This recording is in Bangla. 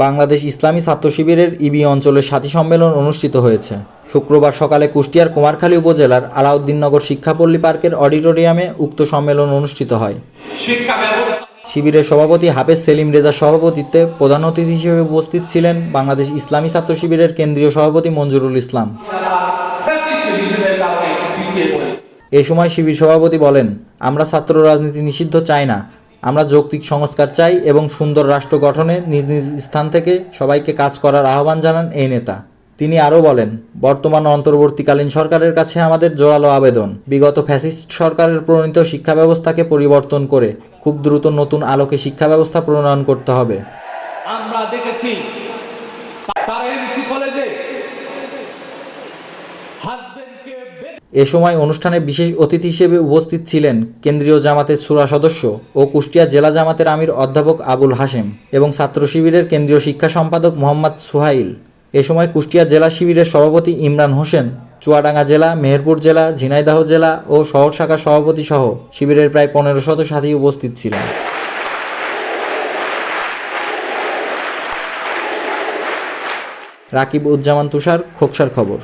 বাংলাদেশ ইসলামী ছাত্র শিবিরের ইবি অঞ্চলের সাথী সম্মেলন অনুষ্ঠিত হয়েছে। শুক্রবার সকালে কুষ্টিয়ার কুমারখালী উপজেলার আলাউদ্দিননগর শিক্ষাপল্লী পার্কের অডিটোরিয়ামে উক্ত সম্মেলন অনুষ্ঠিত হয়। শিবিরের সভাপতি হাফেজ সেলিম রেজার সভাপতিত্বে প্রধান অতিথি হিসেবে উপস্থিত ছিলেন বাংলাদেশ ইসলামী ছাত্র শিবিরের কেন্দ্রীয় সভাপতি মঞ্জুরুল ইসলাম। এ সময় শিবির সভাপতি বলেন আমরা ছাত্র রাজনীতি নিষিদ্ধ চাই না। আমরা যৌক্তিক সংস্কার চাই এবং সুন্দর রাষ্ট্র গঠনে নিজ নিজ স্থান থেকে সবাইকে কাজ করার আহ্বান জানান এই নেতা। তিনি আরও বলেন, বর্তমান অন্তর্বর্তীকালীন সরকারের কাছে আমাদের জোরালো আবেদন। বিগত ফ্যাসিস্ট সরকারের প্রণীত শিক্ষা ব্যবস্থাকে পরিবর্তন করে খুব দ্রুত নতুন আলোকে শিক্ষা ব্যবস্থা প্রণয়ন করতে হবে। আমরা দেখেছি কলেজে এ সময় অনুষ্ঠানে বিশেষ অতিথি হিসেবে উপস্থিত ছিলেন কেন্দ্রীয় জামাতের সুরা সদস্য ও কুষ্টিয়া জেলা জামাতের আমির অধ্যাপক আবুল হাশেম এবং ছাত্র শিবিরের কেন্দ্রীয় শিক্ষা সম্পাদক মোহাম্মদ সুহাইল। এ সময় কুষ্টিয়া জেলা শিবিরের সভাপতি ইমরান হোসেন, চুয়াডাঙ্গা জেলা, মেহেরপুর জেলা, ঝিনাইদহ জেলা ও শহর শাখার সভাপতি সহ শিবিরের প্রায় পনেরো শত সাথী উপস্থিত ছিলেন। রাকিব উজ্জামান তুষার, খোকসার খবর।